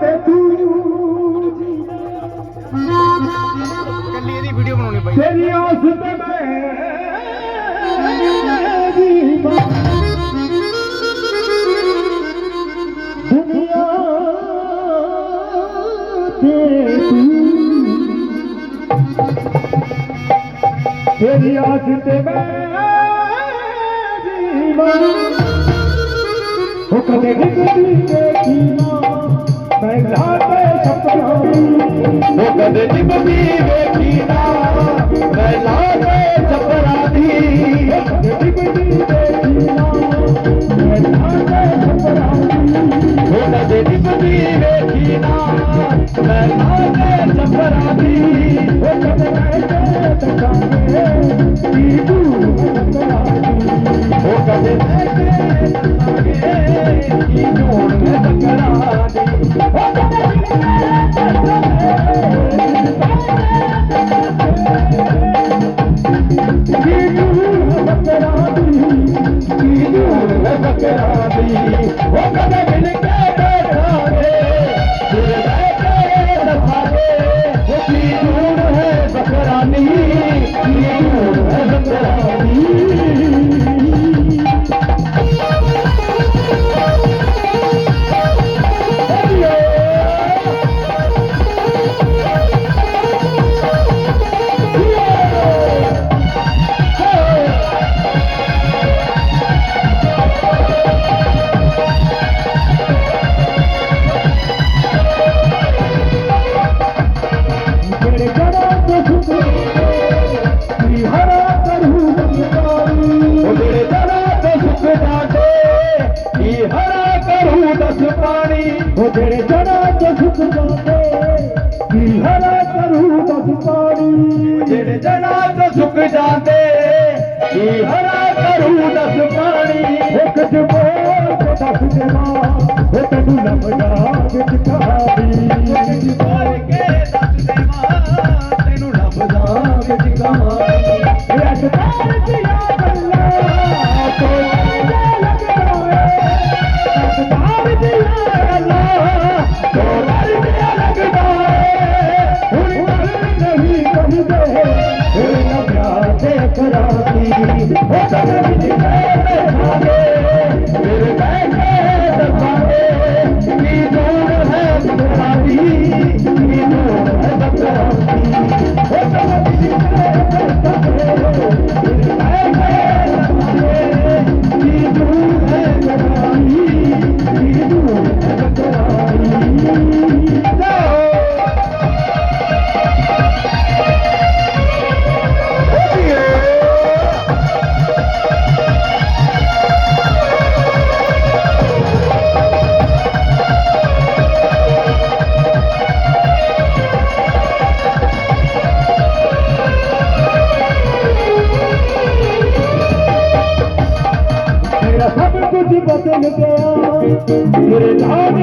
ਤੇ ਤੂੰ ਕੱਲੀ ਇਹਦੀ ਵੀਡੀਓ ਬਣਾਉਣੀ ਪਈ। ਤੇਰੀ ਆਸ ਤੇ ਮੈਂ ਜੀਵਾਂ। ਦੁਨੀਆ ਤੇ ਤੂੰ। ਤੇਰੀ ਆਸ ਤੇ ਮੈਂ ਜੀਵਾਂ। ਉਹ ਕਦੇ ਨਿਕਲੀ ਦੇਖੀ ਨਾ ਮੈਂ ਘਾਟੇ ਸਪਨਾ ਉਹ ਕਦੇ ਨਿਕਲੀ ਵੇਖੀ ਨਾ। ਮੈਂ ਲਾਗੇ ਛਪਰਾ ਦੀ ਉਹ ਕਦੇ ਨਿਕਲੀ ਦੇਖੀ ਨਾ ਮੈਂ ਲਾਗੇ ਛਪਰਾ ਦੀ। ਉਹ ਕਦੇ ਨਿਕਲੀ ਵੇਖੀ ਨਾ ਮੈਂ ਲਾਗੇ ਛਪਰਾ ਦੀ ਉਹ ਕਦੇ ਕਹਿ ਤਕਾਂਗੇ ਕੀ ਤੂੰ ਜਿਹੜੇ ਜੜਾ ਤੇ ਸੁਖ ਜਾਂਦੇ। ਕੀ ਹਰਾ ਕਰੂ ਦਸ ਪਾਣੀ? ਜਿਹੜੇ ਜੜਾ ਤੇ ਸੁਖ ਜਾਂਦੇ। ਕੀ ਹਰਾ ਕਰੂ ਦਸ ਪਾਣੀ? ਇੱਕ ਜਬੋਲ ਤੇ ਦੱਸ ਦੇਵਾ ਉਹ ਤੈਨੂੰ ਲੱਭਦਾ ਵਿੱਚ ਕਹਾਣੀ ਇੱਕ ਜਬੋਲ ਕੇ ਦੱਸ ਦੇਵਾ ਤੈਨੂੰ ਲੱਭਦਾ ਵਿੱਚ ਕਹਾਣੀ ও मेरा सब कुछ बदल गया। मेरे लाल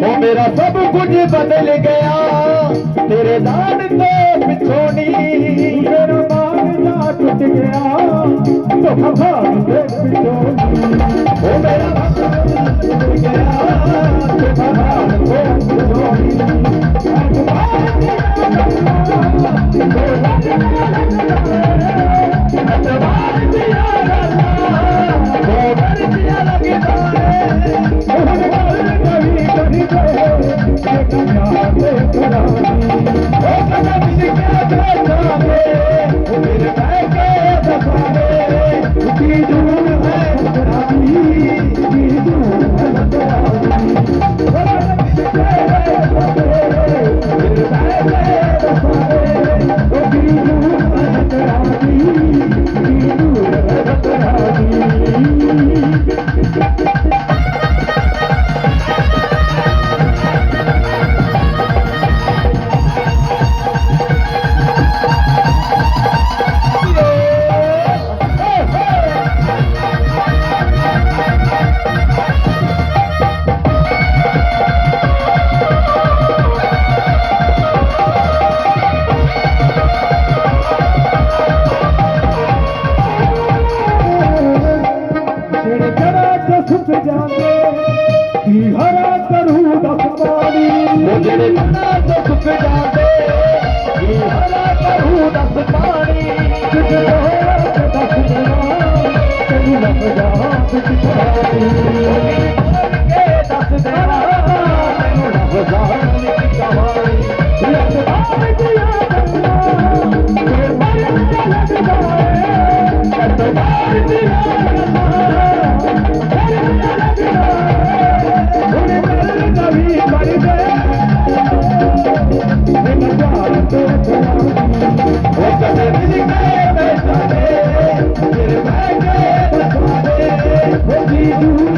वो मेरा सब कुछ बदल गया। तेरे लाल को पिछोड़ी मेरा मान टूट गया। तो हवा ਕਰੂ ਦੱਸ ਜਿਹੜੇ ਮਨਾਂ ਤੋਂ ਸੁੱਕ ਕੀ ਹਰਾ ਕਰੂ ਦੱਸ ਪਾਣੀ ਹੋਇਆ ਤੇ ਤੈਨੂੰ ਲੱਗ ਜਾ ਵਿੱਚ Thank you.